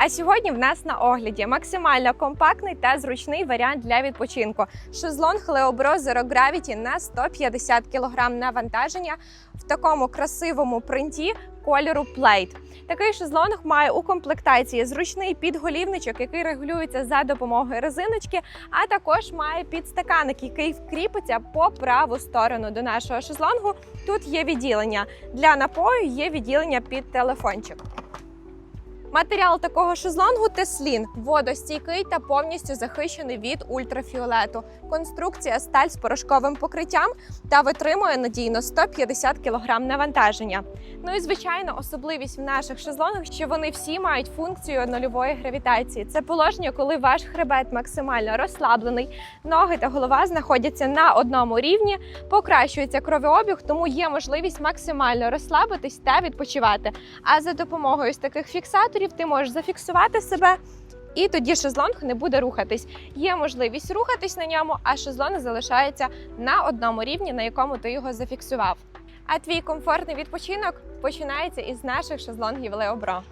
А сьогодні в нас на огляді максимально компактний та зручний варіант для відпочинку. Шезлонг Леобро Zero Gravity на 150 кг навантаження в такому красивому принті кольору Plate. Такий шезлонг має у комплектації зручний підголівничок, який регулюється за допомогою резиночки, а також має підстаканник, який вкріпиться по праву сторону до нашого шезлонгу. Тут є відділення для напою, є відділення під телефончик. Матеріал такого шезлонгу теслін, водостійкий та повністю захищений від ультрафіолету. Конструкція сталь з порошковим покриттям та витримує надійно 150 кг навантаження. Ну і звичайно, особливість в наших шезлонгах, що вони всі мають функцію нульової гравітації. Це положення, коли ваш хребет максимально розслаблений, ноги та голова знаходяться на одному рівні, покращується кровообіг, тому є можливість максимально розслабитись та відпочивати. А за допомогою ось таких фіксаторів ти можеш зафіксувати себе. І тоді шезлонг не буде рухатись. Є можливість рухатись на ньому, а шезлонг залишається на одному рівні, на якому ти його зафіксував. А твій комфортний відпочинок починається із наших шезлонгів Леобро.